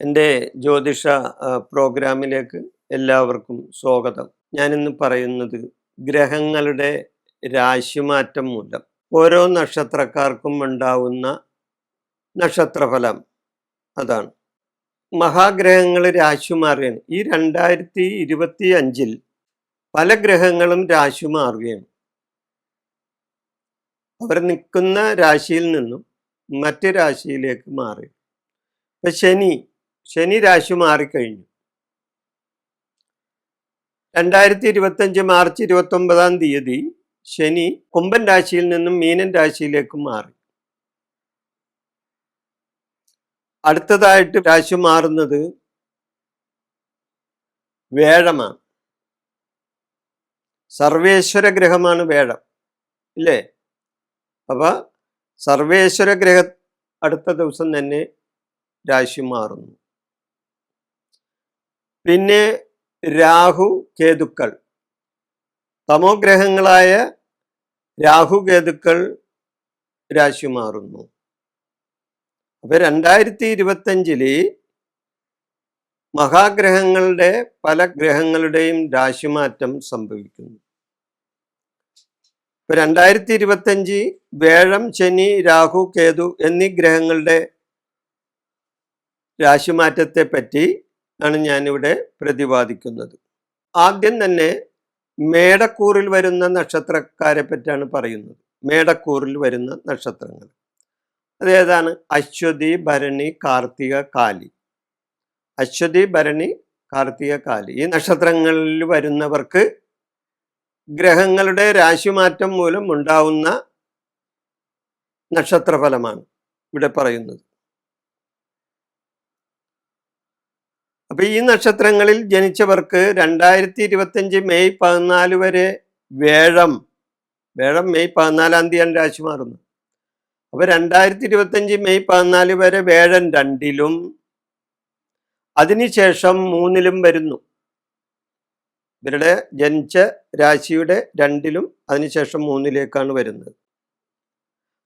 എന്റെ ജ്യോതിഷ പ്രോഗ്രാമിലേക്ക് എല്ലാവർക്കും സ്വാഗതം. ഞാനിന്ന് പറയുന്നത് ഗ്രഹങ്ങളുടെ രാശിമാറ്റം മൂലം. ഓരോ നക്ഷത്രക്കാർക്കും ഉണ്ടാവുന്ന നക്ഷത്രഫലം അതാണ്. മഹാഗ്രഹങ്ങൾ രാശി മാറുകയാണ്. ഈ രണ്ടായിരത്തി ഇരുപത്തി അഞ്ചിൽ പല ഗ്രഹങ്ങളും രാശി മാറുകയാണ്. അവർ നിൽക്കുന്ന രാശിയിൽ നിന്നും മറ്റ് രാശിയിലേക്ക് മാറി. ഇപ്പം ശനി ശനി രാശി മാറിക്കഴിഞ്ഞു. രണ്ടായിരത്തി ഇരുപത്തഞ്ച് മാർച്ച് ഇരുപത്തി ഒമ്പതാം തീയതി ശനി കുംഭൻ രാശിയിൽ നിന്നും മീനൻ രാശിയിലേക്ക് മാറി. അടുത്തതായിട്ട് രാശി മാറുന്നത് വേഴമാണ്. സർവേശ്വര ഗ്രഹമാണ് വേഴം ഇല്ലേ? അപ്പൊ സർവേശ്വര ഗ്രഹ അടുത്ത ദിവസം തന്നെ രാശി മാറുന്നു. പിന്നെ രാഹു കേതുക്കൾ. തമോ ഗ്രഹങ്ങളായ രാഹു കേതുക്കൾ രാശി മാറുന്നു. അപ്പൊ രണ്ടായിരത്തി ഇരുപത്തഞ്ചിൽ മഹാഗ്രഹങ്ങളുടെ പല ഗ്രഹങ്ങളുടെയും രാശിമാറ്റം സംഭവിക്കുന്നു. ഇപ്പൊ രണ്ടായിരത്തി ഇരുപത്തഞ്ച് വേഴം ശനി രാഹു കേതു എന്നീ ഗ്രഹങ്ങളുടെ രാശിമാറ്റത്തെ പറ്റി ആണ് ഞാനിവിടെ പ്രതിപാദിക്കുന്നത്. ആദ്യം തന്നെ മേടക്കൂറിൽ വരുന്ന നക്ഷത്രക്കാരെ പറ്റിയാണ് പറയുന്നത്. മേടക്കൂറിൽ വരുന്ന നക്ഷത്രങ്ങൾ. അതേതാണ് അശ്വതി ഭരണി കാർത്തിക കാലി. അശ്വതി ഭരണി കാർത്തിക കാലി. ഈ നക്ഷത്രങ്ങളിൽ വരുന്നവർക്ക് ഗ്രഹങ്ങളുടെ രാശിമാറ്റം മൂലം ഉണ്ടാവുന്ന നക്ഷത്രഫലമാണ് ഇവിടെ പറയുന്നത്. അപ്പൊ ഈ നക്ഷത്രങ്ങളിൽ ജനിച്ചവർക്ക് രണ്ടായിരത്തി ഇരുപത്തഞ്ച് മെയ് പതിനാല് വരെ വേഴം വേഴം മെയ് പതിനാലാം തീയതിയാണ് രാശി മാറുന്നത്. അപ്പൊ രണ്ടായിരത്തി ഇരുപത്തഞ്ച് മെയ് പതിനാല് വരെ വേഴൻ രണ്ടിലും അതിനുശേഷം മൂന്നിലും വരുന്നു. ഇവരുടെ ജനിച്ച രാശിയുടെ രണ്ടിലും അതിനുശേഷം മൂന്നിലേക്കാണ് വരുന്നത്.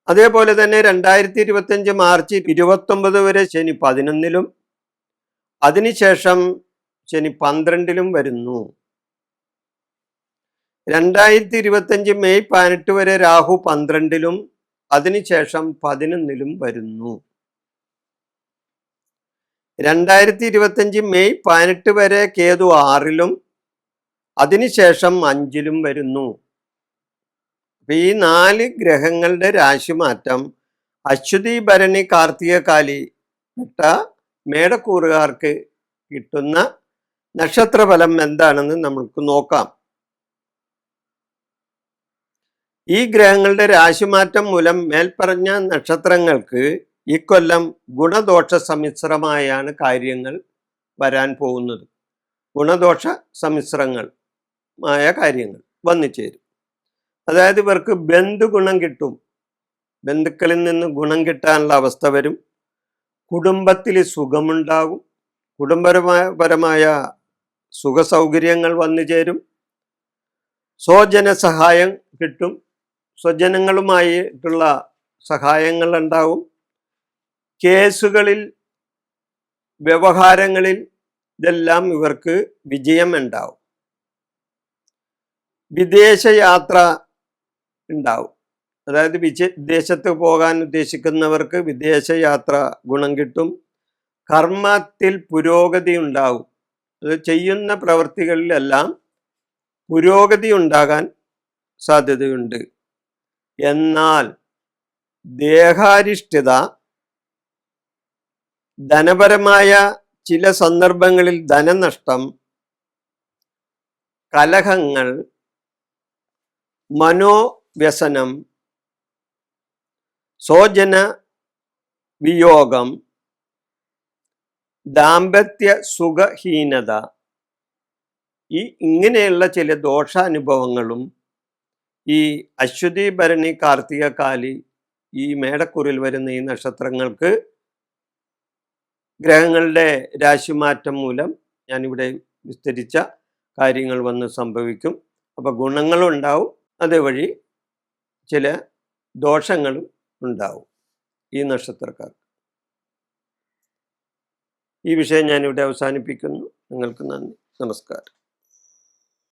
അതേപോലെ തന്നെ രണ്ടായിരത്തി ഇരുപത്തഞ്ച് മാർച്ച് ഇരുപത്തൊമ്പത് വരെ ശനി പതിനൊന്നിലും അതിനുശേഷം ശനി പന്ത്രണ്ടിലും വരുന്നു. രണ്ടായിരത്തി ഇരുപത്തഞ്ച് മെയ് പതിനെട്ട് വരെ രാഹു പന്ത്രണ്ടിലും അതിനുശേഷം പതിനൊന്നിലും വരുന്നു. രണ്ടായിരത്തി ഇരുപത്തഞ്ച് മെയ് പതിനെട്ട് വരെ കേതു ആറിലും അതിനുശേഷം അഞ്ചിലും വരുന്നു. അപ്പൊ ഈ നാല് ഗ്രഹങ്ങളുടെ രാശിമാറ്റം അശ്വതി ഭരണി കാർത്തികകാലി ഇട്ട മേടക്കൂറുകാർക്ക് കിട്ടുന്ന നക്ഷത്രഫലം എന്താണെന്ന് നമുക്ക് നോക്കാം. ഈ ഗ്രഹങ്ങളുടെ രാശിമാറ്റം മൂലം മേൽപ്പറഞ്ഞ നക്ഷത്രങ്ങൾക്ക് ഇക്കൊല്ലം ഗുണദോഷ സമ്മിശ്രമായാണ് കാര്യങ്ങൾ വരാൻ പോകുന്നത്. ഗുണദോഷ സമ്മിശ്രങ്ങൾ ആയ കാര്യങ്ങൾ വന്നു ചേരും അതായത് ഇവർക്ക് ബന്ധുഗുണം കിട്ടും. ബന്ധുക്കളിൽ നിന്ന് ഗുണം കിട്ടാനുള്ള അവസ്ഥ വരും. കുടുംബത്തിൽ സുഖമുണ്ടാകും. കുടുംബപരമായ പരമായ സുഖസൗകര്യങ്ങൾ വന്നു ചേരും. സ്വജന സഹായം കിട്ടും. സ്വജനങ്ങളുമായിട്ടുള്ള സഹായങ്ങൾ ഉണ്ടാവും കേസുകളിൽ വ്യവഹാരങ്ങളിൽ ഇതെല്ലാം ഇവർക്ക് വിജയം ഉണ്ടാവും വിദേശയാത്ര ഉണ്ടാവും അതായത് വിദേശത്ത് പോകാൻ ഉദ്ദേശിക്കുന്നവർക്ക് വിദേശയാത്ര ഗുണം കിട്ടും. കർമ്മത്തിൽ പുരോഗതി ഉണ്ടാവും. അത് ചെയ്യുന്ന പ്രവൃത്തികളിലെല്ലാം പുരോഗതി ഉണ്ടാകാൻ സാധ്യതയുണ്ട്. എന്നാൽ ദേഹാരിഷ്ഠിത ധനപരമായ ചില സന്ദർഭങ്ങളിൽ ധനനഷ്ടം കലഹങ്ങൾ മനോവ്യസനം സ്വജന വിയോഗം ദാമ്പത്യ സുഖഹീനത ഈ ഇങ്ങനെയുള്ള ചില ദോഷാനുഭവങ്ങളും ഈ അശ്വതി ഭരണി കാർത്തിക കാലി ഈ മേടക്കൂറിൽ വരുന്ന ഈ നക്ഷത്രങ്ങൾക്ക് ഗ്രഹങ്ങളുടെ രാശിമാറ്റം മൂലം ഞാനിവിടെ വിസ്തരിച്ച കാര്യങ്ങൾ വന്ന് സംഭവിക്കും. അപ്പോൾ ഗുണങ്ങളുണ്ടാവും. അതുവഴി ചില ദോഷങ്ങളും ഉണ്ടാവും ഈ നക്ഷത്രക്കാർ ഈ വിഷയം ഞാനിവിടെ അവസാനിപ്പിക്കുന്നു. നിങ്ങൾക്ക് നന്ദി. നമസ്കാരം.